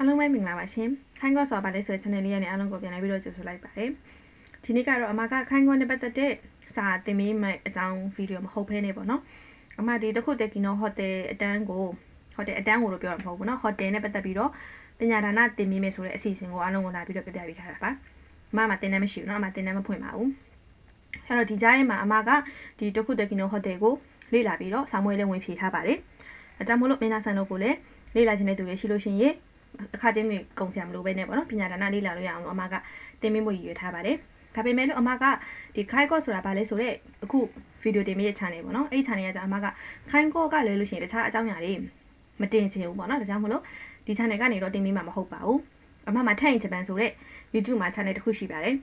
အားလုံးပဲမင်္ဂလာပါရှင်။ခိုင်းကော့ဆိုတာဘာလဲဆိုတဲ့ channel လေးရနေအားလုံးကိုပြန်လည်ပြီးတော့ကြိုဆိုလိုက်ပါရစေ။ဒီနေ့ကတော့အမကခိုင်းကော့နဲ့ပတ်သက်တဲ့စာသင်ပေးမယ့်အကြောင်းဗီဒီယိုမဟုတ်ဘဲနဲ့ပေါ့နော်။အမဒီတခုတက်ကိနော်ဟိုတယ်အတန်းကိုဟိုတယ်အတန်းကိုလို့ပြောတာမဟုတ်ဘူးနော်။ဟိုတယ်နဲ့ပတ်သက်ပြီးတော့ပညာဒါနသင်ပေးမယ်ဆိုတဲ့အစီအစဉ်ကိုအားလုံးကိုလာပြီးတော့ပြပြပေးထားတာပါ။အမကတင်တန်းမရှိဘူးနော်။အမတင်တန်းမဖွင့်ပါဘူး။အဲ့တော့ဒီကြားထဲမှာအမကဒီတခုတက်ကိနော်ဟိုတယ်ကိုလေ့လာပြီးတော့စာမွေးလေးဝင်ဖြေထားပါတယ်။အတန်းမို့လို့မင်းသားဆန်တို့ကိုလည်းလေ့လာခြင်းတဲ့သူတွေရှိလို့ရှိရင် အခါချင်းတွေကုန်စရာမလိုပဲနဲ့ပေါ့နော်ပညာဒါနလေ့လာလို့ရအောင်လို့အမကတင်ပေးဖို့ရည်ရွယ်ထားပါတယ်ဒါပေမဲ့လို့အမကဒီခိုင်းကော့ဆိုတာဘာလဲဆိုတော့အခုဗီဒီယိုတင်ပေးတဲ့ channel ပေါ့နော်အဲ့ဒီ channel ကကြာအမကခိုင်းကော့ကလွယ်လို့ရှိရင်တခြားအကြောင်းအရာတွေမတင်ချင်ဘူးပေါ့နော်ဒါကြောင့်မလို့ဒီ channel ကနေတော့တင်ပေးမှာမဟုတ်ပါဘူးအမမှာထိုင်ဂျပန်ဆိုတဲ့ YouTube မှာ channel တစ်ခုရှိပါတယ်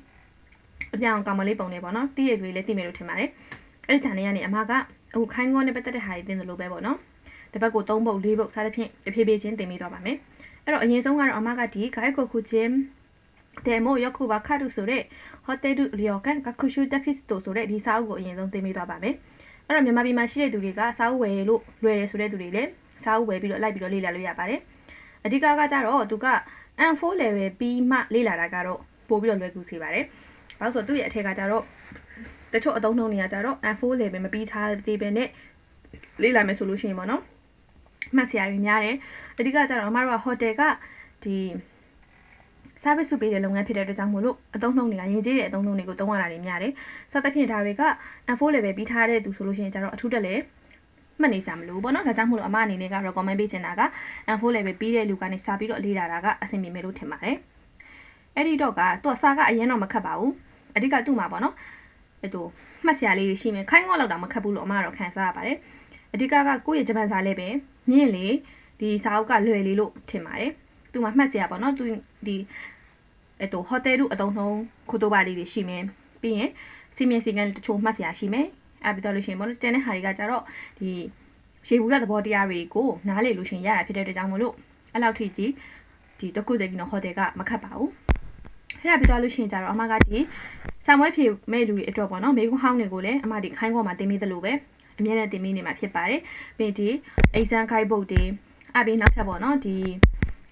အပြောင်ကောင်မလေးပုံနေပေါ့နော်တည့်ရတွေလည်းတည်မယ်လို့ထင်ပါတယ်အဲ့ဒီ channel ကနေအမကအခုခိုင်းကောနဲ့ပတ်သက်တဲ့ဟာတွေတင်တယ်လို့ပဲပေါ့နော်တစ်ပတ်ကို3ပုတ်4ပုတ်စသဖြင့်တဖြည်းဖြည်းချင်းတင်ပေးသွားပါမယ် အဲ့တော့အရင်ဆုံးကတော့အမကဒီဂိုက်ကိုခုချင်းဒဲမိုရောက်ခုပါခတ်တုဆိုတဲ့ဟိုတယ်တုလျော်ကန်ကခုရှုတက်ခစ်တိုဆိုတဲ့ဒီစာအုပ်ကိုအရင်ဆုံးသင်ပေးသွားပါမယ်။အဲ့တော့မြန်မာပြည်မှာရှိတဲ့သူတွေကစာအုပ်ဝယ်လို့လွယ်တယ်ဆိုတဲ့သူတွေလည်းစာအုပ်ဝယ်ပြီးတော့လိုက်ပြီးတော့လေ့လာလို့ရပါတယ်။အဓိကကကြတော့သူက N4 level ပြီးမှလေ့လာတာကတော့ပို့ပြီးတော့လွယ်ကူစေပါတယ်။ဘာလို့ဆိုသူ့ရဲ့အထက်ကကြတော့တချို့အသုံးနှုန်းတွေကကြတော့ N4 level မပြီးထားသေးပဲနဲ့လေ့လာမယ်ဆိုလို့ရှိရင်ပေါ့နော်။ မှတ်စရာတွေများတယ်။အဓိကကြတော့အမတို့ကဟိုတယ်ကဒီ service ပေးတဲ့လုပ်ငန်းဖြစ်တဲ့အတွက်ကြောင့်မို့လို့အသုံးနှုန်းတွေကရင်ကျေးတဲ့အသုံးနှုန်းတွေကိုသုံးရတာတွေများတယ်။စသဖြင့်ဒါတွေက N4 level ပြီးထားတဲ့သူဆိုလို့ရှိရင်ကျတော့အထူးတက်လေမှတ်နေစရာမလိုဘူးပေါ့နော်။ဒါကြောင့်မို့လို့အမအနေနဲ့က recommend ပေးချင်တာက N4 level ပြီးတဲ့လူကနေစာပြီးတော့လေ့လာတာကအဆင်ပြေမယ်လို့ထင်ပါတယ်။အဲ့ဒီတော့ကသူကစာကအရင်တော့မခတ်ပါဘူး။အဓိကသူ့မှာပေါ့နော်။အဲ့တော့မှတ်စရာလေးတွေရှိမယ်။ခိုင်းငေါ့လောက်တာမခတ်ဘူးလို့အမကတော့ခံစားရပါတယ်။ အဓိကကကိုယ့်ရဲ့ဂျပန်စာလည်းပဲမြင့်လေဒီစာအုပ်ကလွယ်လေလို့ထင်ပါတယ်သူမှမှတ်စရာပေါ့နော်သူဒီအဲတော့ဟိုတယ်ရုအတုံးနှုံးခိုးတိုးပါလေးတွေရှိမယ်ပြီးရင်စီမင်းစီကန်းတချို့မှတ်စရာရှိမယ်အဲပြီးတော့လို့ရှိရင်ပေါ့နော်ကျန်တဲ့ဟာတွေကကြတော့ဒီရေဘူးကသဘောတရားတွေကိုနားလေလို့ရှိရင်ရတာဖြစ်တဲ့အတွက်ကြောင့်မလို့အဲ့လောက်ထိကြီးဒီတကုတ်တဲ့ကနော်ဟိုတယ်ကမခတ်ပါဘူးအဲ့ဒါပြီးတော့လို့ရှိရင်ကြတော့အမကဒီဆံမွဲဖြေမဲ့လူတွေအတွက်ပေါ့နော်မိကုန်းဟောင်းတွေကိုလည်းအမဒီခိုင်းခေါ်မှာတင်မိသလိုပဲ အများနဲ့တင်မိနေမှာဖြစ်ပါတယ်ပြီးဒီ exam guide book တွေအပြီးနောက်ထပ်ပေါ့နော်ဒီ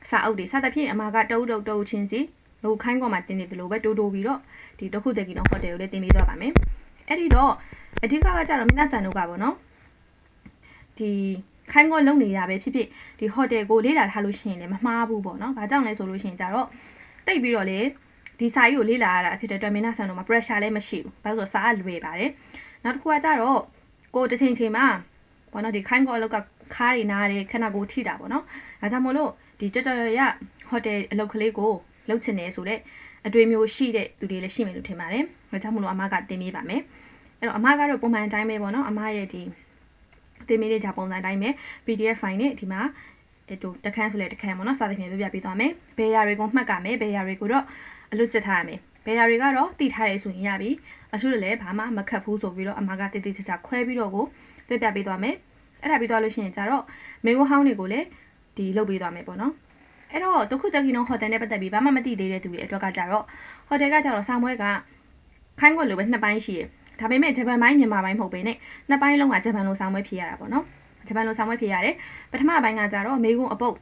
စာအုပ်တွေစသဖြင့်အမကတုတ်တုတ်တုတ်ချင်းစီဟိုခိုင်းကောမှာတင်နေတယ်လို့ပဲတိုးတိုးပြီးတော့ဒီတခုတက်ကီနော်ဟိုတယ်ကိုလည်းတင်ပေးသွားပါမယ်အဲ့ဒီတော့အဓိကကကြတော့မင်းနာဆန်တို့ကပေါ့နော်ဒီခိုင်းကောလုံနေရပဲဖြစ်ဖြစ်ဒီဟိုတယ်ကိုလေးလာထားလို့ရှိရင်လည်းမမှားဘူးပေါ့နော်။ဘာကြောင့်လဲဆိုလို့ရှိရင်ကြတော့တိတ်ပြီးတော့လေဒီစာကြီးကိုလေးလာရတာဖြစ်တဲ့အတွက်မင်းနာဆန်တို့မှာ pressure လည်းမရှိဘူး။ဘာလို့ဆိုတော့စာကလွယ်ပါတယ်။နောက်တစ်ခုကကြတော့ ကိုတစ်ချိန်ချိန်မှာပေါ့နော်ဒီခိုင်းကောအလောက်ကခါးရီနားတယ်ခဏကိုထိတာပေါ့နော်။ဒါကြောင့်မို့လို့ဒီကြော်ကြော်ရဟိုတယ်အလောက်ကလေးကိုလုပ်ချင်တယ်ဆိုတော့အတွေ့မျိုးရှိတဲ့သူတွေလည်းရှိမယ်လို့ထင်ပါတယ်။ဒါကြောင့်မလို့အမကတင်ပေးပါမယ်။အဲ့တော့အမကတော့ပုံမှန်အတိုင်းပဲပေါ့နော်။အမရဲ့ဒီတင်ပေးတဲ့ဂျာပုံစံအတိုင်းပဲ PDF file နဲ့ဒီမှာအဲတူတခန်းဆိုလဲတခန်းပေါ့နော်။စာသဖြင့်ပြပြပေးသွားမယ်။ဘယ်ရာတွေကိုမှတ်ကမယ်။ဘယ်ရာတွေကိုတော့အလွတ်ကျထားရမယ်။ ဘယ်ရာတွေကတော့တည်ထားရဲဆိုရင်ရပြီ။အထူးလည်းဘာမှမခတ်ဘူးဆိုပြီးတော့အမကတိတိကျကျခွဲပြီးတော့ကိုပြပြပေးသွားမယ်။အဲ့ဒါပြီးသွားလို့ရှိရင်ကျတော့မေကိုဟောင်းတွေကိုလည်းဒီလုပ်ပေးသွားမယ်ပေါ့နော်။အဲ့တော့တခုတက်ကီနိုဟိုတယ်နဲ့ပတ်သက်ပြီးဘာမှမသိသေးတဲ့သူတွေအတွက်ကကြတော့ဟိုတယ်ကကြတော့ဆောင်းပွဲကခိုင်းကွက်လိုပဲနှစ်ပိုင်းရှိတယ်ဒါပေမဲ့ဂျပန်ပိုင်းမြန်မာပိုင်းမဟုတ်ဘဲနဲ့နှစ်ပိုင်းလုံးကဂျပန်လိုဆောင်းပွဲဖြေရတာပေါ့နော်ဂျပန်လိုဆောင်းပွဲဖြေရတယ်ပထမပိုင်းကကြတော့မေကွန်အပုတ်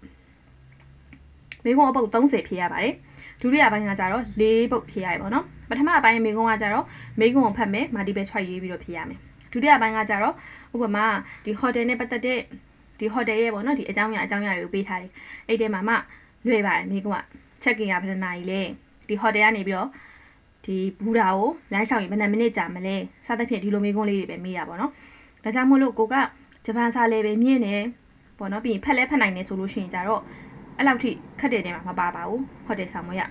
မေကွန်အပုတ်30ဖြေရပါတယ် ဒုတိယပိုင်းကကြတော့၄ပုတ်ဖြေရတယ်ပေါ့နော်ပထမပိုင်းမေကွန်ကကြတော့မေကွန်ကိုဖတ်မယ်မာတီပဲချွိုက်ရေးပြီးတော့ဖြေရမယ်ဒုတိယပိုင်းကကြတော့ဥပမာဒီဟိုတယ်နဲ့ပတ်သက်တဲ့ဒီဟိုတယ်ရဲ့ပေါ့နော်ဒီအကြောင်းအရာအကြောင်းအရာတွေကိုပေးထားတယ်အဲ့ဒီမှာမှလွယ်ပါတယ်မိကချက်ကင်ရဘယ်နှနာရီလဲဒီဟိုတယ်ကနေပြီးတော့ဒီဘူတာကိုလမ်းလျှောက်ရင်ဘယ်နှမိနစ်ကြာမလဲစသဖြင့်ဒီလိုမိကုန်းလေးတွေပဲမေးရပါတော့ဒါကြောင့်မို့လို့ကိုကဂျပန်စာလေပဲမြင့်နေပေါ့နော်ပြီးရင်ဖက်လဲဖက်နိုင်နေဆိုလို့ရှိရင်ကြတော့ အဲ့လောက်ထိခက်တဲ့နေမှာမပါပါဘူးဟိုတယ်ဆောင်မရ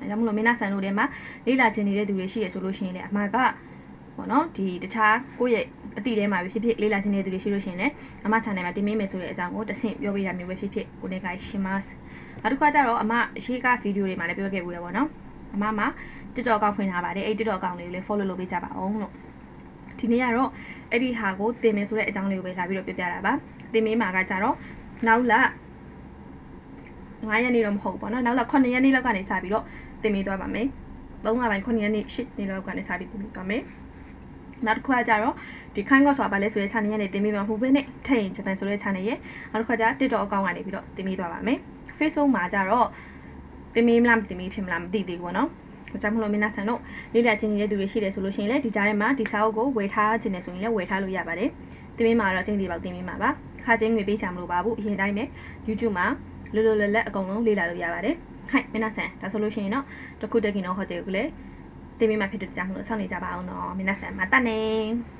အဲကြောင့်မလို့မင်းနာဆန်တို့ထဲမှာလေးလာခြင်းနေတဲ့သူတွေရှိရဆိုလို့ရှိရင်လည်းအမှားကပေါ့နော်ဒီတခြားကိုယ့်ရဲ့အတိထဲမှာပဲဖြစ်ဖြစ်လေးလာခြင်းနေတဲ့သူတွေရှိလို့ရှိရင်လည်းအမ channel မှာတင်ပေးမယ်ဆိုတဲ့အကြောင်းကိုတဆင့်ပြောပေးတာမျိုးပဲဖြစ်ဖြစ်ကိုနေကရှင်းပါနောက်တစ်ခါကျတော့အမအရှိကဗီဒီယိုတွေမှာလည်းပြောခဲ့ဘူးရပါတော့အမမှာ TikTok အကောင့်ဖွင့်ထားပါတယ်အဲ့ TikTok အကောင့်လေးကိုလည်း follow လုပ်ပေးကြပါအောင်လို့ဒီနေ့ကတော့အဲ့ဒီဟာကိုတင်မယ်ဆိုတဲ့အကြောင်းလေးကိုပဲလာပြီးတော့ပြပြတာပါတင်မေးမှာကကြတော့နောက်လ 9ရက်နေ့တော့မဟုတ်ဘူးပေါ့နော်နောက်လ9ရက်နေ့လောက်ကနေစပြီးတော့တင်မေးသွားပါမယ်3လပိုင်း9ရက်နေ့10နေ့လောက်ကနေစပြီးတင်မေးသွားမယ်နောက်တစ်ခါကျတော့ဒီခိုင်းကော့ဆိုတာဘာလဲဆိုတဲ့ channel ရဲ့နေတင်ပေးမှာမဟုတ်ဘဲနဲ့ထိန်ဂျပန်ဆိုတဲ့ channel ရဲ့နောက်တစ်ခါကျ TikTok အကောင့်ကနေပြီးတော့တင်ပေးသွားပါမယ် Facebook မှာကြတော့တင်မီမလားမတင်မီဖြစ်မလားမသိသေးဘူးပေါ့နော်။ဒါကြောင့်မလို့မင်းနာဆန်တို့လေးလာချင်းနေတဲ့သူတွေရှိတယ်ဆိုလို့ရှိရင်လည်းဒီကြားထဲမှာဒီစာအုပ်ကိုဝယ်ထားခြင်းနဲ့ဆိုရင်လည်းဝယ်ထားလို့ရပါတယ်။တင်မီမှာတော့ချင်းတီပေါက်တင်မီမှာပါ။ခါချင်းငွေပေးချင်မလို့ပါဘူး။အရင်တိုင်းပဲ YouTube မှာ လွတ်လွတ်လပ်လပ်အကုန်လုံးလေ့လာလို့ရပါတယ်။ဟိုက်မင်းနာဆန်ဒါဆိုလို့ရှိရင်တော့တခုတက်ကင်တော့ဟိုတယ်ကိုလည်းတင်မီမှာဖြစ်တဲ့ကြောင့်မလို့စောင့်နေကြပါအောင်နော်။မင်းနာဆန်မတတ်နေ။